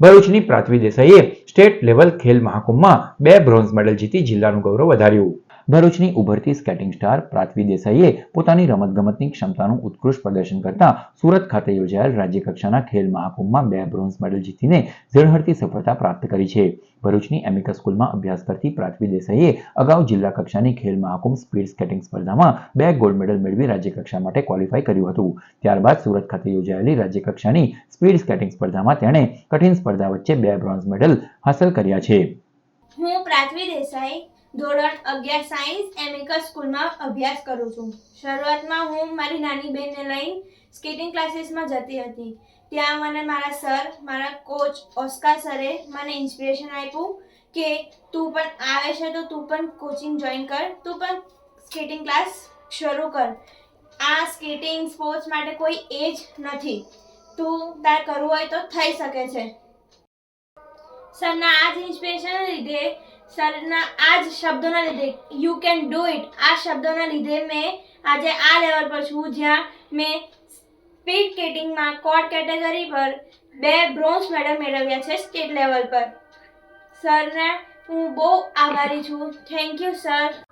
ભરૂચની પ્રાથવી દેસાઈએ state level ખેલ મહાકુંભમાં બે બ્રોન્ઝ મેડલ જીતી જિલ્લાનું ગૌરવ વધાર્યું. ભરૂચની ઉભરતી સ્કેટિંગ સ્ટાર પ્રાથવી દેસાઈએ પોતાની રમતગમતની ક્ષમતાનું ઉત્કૃષ્ટ પ્રદર્શન કરતા સુરત ખાતે યોજાયેલ રાજ્યકક્ષાના ખેલ મહાકુંભમાં બે બ્રોન્ઝ મેડલ જીતીને ઝળહળતી સફળતા પ્રાપ્ત કરી છે. ભરૂચની એમિકા સ્કૂલમાં અભ્યાસ કરતી પ્રાથવી દેસાઈએ અગાઉ જિલ્લા કક્ષાની ખેલ મહાકુંભ સ્પીડ સ્કેટિંગ સ્પર્ધામાં બે ગોલ્ડ મેડલ મેળવી રાજ્યકક્ષા માટે ક્વોલિફાય કર્યું હતું. ત્યારબાદ સુરત ખાતે યોજાયેલી રાજ્યકક્ષાની સ્પીડ સ્કેટિંગ સ્પર્ધામાં તેણે કઠિન સ્પર્ધા વચ્ચે બે બ્રોન્ઝ મેડલ હાંસલ કર્યા છે. હું પ્રાથવી દેસાઈ ધોરણ અગિયાર સાયન્સ એમિકસ સ્કૂલમાં અભ્યાસ કરું છું. શરૂઆતમાં હું મારી નાની બહેનને લઈને સ્કેટિંગ ક્લાસીસમાં જતી હતી. ત્યાં મને મારા સર મારા કોચ ઓસ્કાર સરે મને ઇન્સ્પિરેશન આપ્યું કે તું પણ આવે છે તો તું પણ કોચિંગ જોઈન કર, તું પણ સ્કેટિંગ ક્લાસ શરૂ કર. આ સ્કેટિંગ સ્પોર્ટ્સ માટે કોઈ એજ નથી. તું તાર કરવું હોય તો થઈ શકે છે. સરના આ જ ઇન્સ્પિરેશન લીધે સરના આ જ શબ્દોના લીધે. યુ કેન ડુ ઇટ આ શબ્દોના લીધે મેં આજે આ લેવલ પર છું, જ્યાં મેં સ્પીડ સ્કેટિંગમાં કોડ કેટેગરી પર બે બ્રોન્ઝ મેડલ મેળવ્યા છે સ્ટેટ લેવલ પર. સરને, હું બહુ આભારી છું. Thank you sir